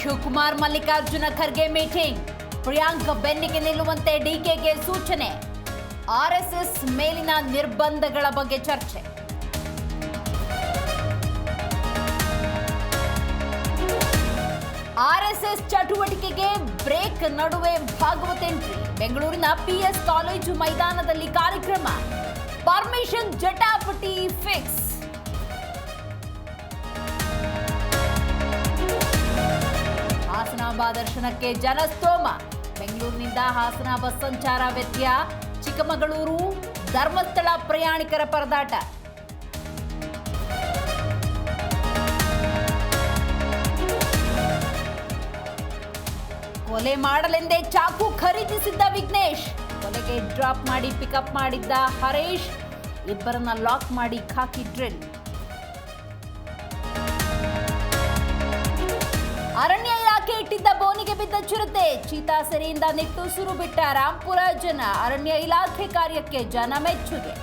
Shivakumar, Mallikarjuna Kharge meeting. Priyank ಬೆನ್ನಿಗೆ ನಿಲ್ಲುವಂತೆ ಡಿಕೆಗೆ ಸೂಚನೆ. ಆರ್ಎಸ್ಎಸ್ ಮೇಲಿನ ನಿರ್ಬಂಧಗಳ ಬಗ್ಗೆ ಚರ್ಚೆ. ಆರ್ಎಸ್ಎಸ್ ಚಟುವಟಿಕೆಗೆ ಬ್ರೇಕ್ ನಡುವೆ ಭಾಗವತ್ ಎಂಟ್ರಿ. ಬೆಂಗಳೂರಿನ ಪಿಎಸ್ ಕಾಲೇಜು ಮೈದಾನದಲ್ಲಿ ಕಾರ್ಯಕ್ರಮ. Permission ಜಟಾಪಟಿ fix. ಹಾಸನಾಂಬ ದರ್ಶನಕ್ಕೆ ಜನಸ್ತೋಮ. ಬೆಂಗಳೂರಿನಿಂದ ಹಾಸನ ಬಸ್ ಸಂಚಾರ ವ್ಯತ್ಯಯ. ಚಿಕ್ಕಮಗಳೂರು ಧರ್ಮಸ್ಥಳ ಪ್ರಯಾಣಿಕರ ಪರದಾಟ. ಕೊಲೆ ಮಾಡಲೆಂದೇ ಚಾಕು ಖರೀದಿಸಿದ್ದ ವಿಘ್ನೇಶ್. ಕೊಲೆಗೆ ಡ್ರಾಪ್ ಮಾಡಿ ಪಿಕಪ್ ಮಾಡಿದ್ದ ಹರೇಶ್. ಇಬ್ಬರನ್ನ ಲಾಕ್ ಮಾಡಿ ಖಾಕಿ ಡ್ರಿಲ್. ಬಿದ್ದ ಚಿರತೆ. ಚೀತಾ ಸೆರೆಯಿಂದ ಬಿಟ್ಟ ರಾಂಪುರ ಜನ ಅರಣ್ಯ ಇಲಾಖೆ ಕಾರ್ಯಕ್ಕೆ ಜನ ಮೆಚ್ಚುಗೆ.